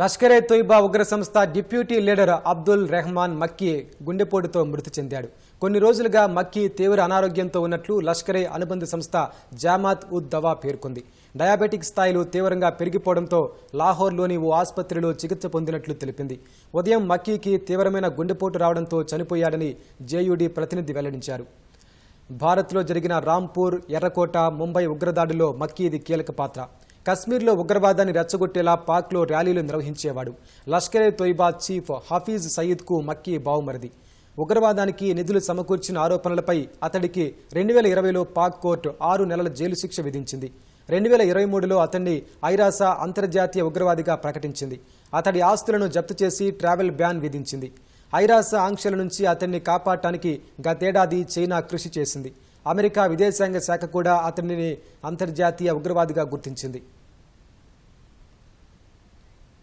లష్కరై తొయిబా ఉగ్ర సంస్థ deputy leader Abdul Rehman Makki గుండెపోటుతో మృతి చెందాడు. కొన్ని రోజులుగా మక్కీ తీవ్ర అనారోగ్యంతో ఉన్నట్లు లష్కరే అనుబంధ సంస్థ జామాత్ ఉద్ దవా పేర్కొంది. డయాబెటిక్ స్థాయిలు తీవ్రంగా పెరిగిపోవడంతో లాహోర్లోని ఓ ఆసుపత్రిలో చికిత్స పొందినట్లు తెలిపింది. ఉదయం మక్కీకి తీవ్రమైన గుండెపోటు రావడంతో చనిపోయాడని జేయూడీ ప్రతినిధి వెల్లడించారు. భారత్లో జరిగిన రాంపూర్ ఎర్రకోట ముంబై ఉగ్రదాడిలో మక్కీది కీలక పాత్ర. కశ్మీర్లో ఉగ్రవాదాన్ని రెచ్చగొట్టేలా పాక్లో ర్యాలీలు నిర్వహించేవాడు. లష్కరే తొయిబా చీఫ్ హఫీజ్ సయీద్కు మక్కీ బావుమరిది. ఉగ్రవాదానికి నిధులు సమకూర్చిన ఆరోపణలపై అతడికి రెండు వేల ఇరవైలో పాక్ కోర్టు ఆరు నెలల జైలు శిక్ష విధించింది. రెండు వేల ఇరవై మూడులో అతన్ని ఐరాసా అంతర్జాతీయ ఉగ్రవాదిగా ప్రకటించింది. అతడి ఆస్తులను జప్తు చేసి ట్రావెల్ బ్యాన్ విధించింది. ఐరాస ఆంక్షల నుంచి అతన్ని కాపాడటానికి గతేడాది చైనా కృషి చేసింది. అమెరికా విదేశాంగ శాఖ కూడా అతనిని అంతర్జాతీయ ఉగ్రవాదిగా గుర్తించింది.